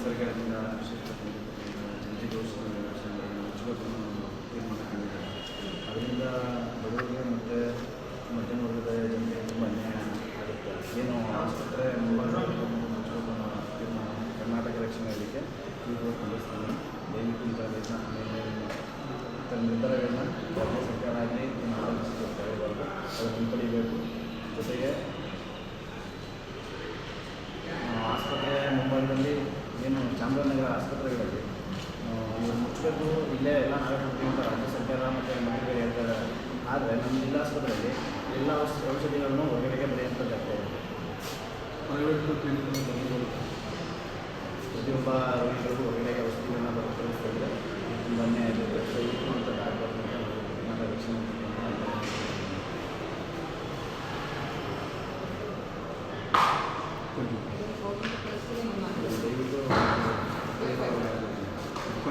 ಸರ್ಕಾರದಿಂದ ಜನತೆಗೂ ಮುಚ್ಚಬೇಕು ತೀರ್ಮಾನ ಕಂಡಿದೆ ಅದರಿಂದ ಬಡವರಿಗೆ ಮತ್ತು ಮಧ್ಯಮ ವರ್ಗದ ಜನರಿಗೆ ತುಂಬ ಅನ್ಯಾಯ ಆಗುತ್ತೆ. ಏನು ಆಸ್ಪತ್ರೆ ಮುಚ್ಚಬೇಕು ಕರ್ನಾಟಕ ರಕ್ಷಣೆ ಇದಕ್ಕೆ ತೀವ್ರ ಖಂಡಿಸ್ತೀನಿ ದಯವಿಟ್ಟು ಇದರಿಂದ ತನ್ನ ನಿರ್ಧಾರಗಳನ್ನ ರಾಜ್ಯ ಸರ್ಕಾರ ಆಗಲಿ ಆಲೋಚಿಸಬೇಕು ಅದನ್ನು ಹಿಂಪಡಿಬೇಕು ಜೊತೆಗೆ ಚಾಮರಾಜನಗರ ಆಸ್ಪತ್ರೆಗಳಲ್ಲಿ ಮುಚ್ಚಬೇಕು ಇಲ್ಲೇ ಎಲ್ಲ ನಾವೇ ಕೊಡ್ತೀವಿ ಅಂತ ರಾಜ್ಯ ಸರ್ಕಾರ ಮತ್ತು ಮಂತ್ರಿಗಳು ಹೇಳ್ತಾ ಇದ್ದಾರೆ ಆದರೆ ನಮ್ಮ ಜಿಲ್ಲಾ ಆಸ್ಪತ್ರೆಯಲ್ಲಿ ಎಲ್ಲ ಔಷಧಿಗಳನ್ನು ಹೊರಗಡೆಗೆ ಬರೆಯಂಥದ್ದಾಗ್ತಾ ಇದೆ ಪ್ರತಿಯೊಬ್ಬ ರೋಗಿಗಳಿಗೂ ಹೊರಗಡೆಗೆ ಔಷಧಿಗಳನ್ನು ಬರುತ್ತಿದೆ ತುಂಬನೇ ದಯವಿಟ್ಟು ಅಂತ ಡಾಕ್ಟರ್ ನನ್ನ Thank you.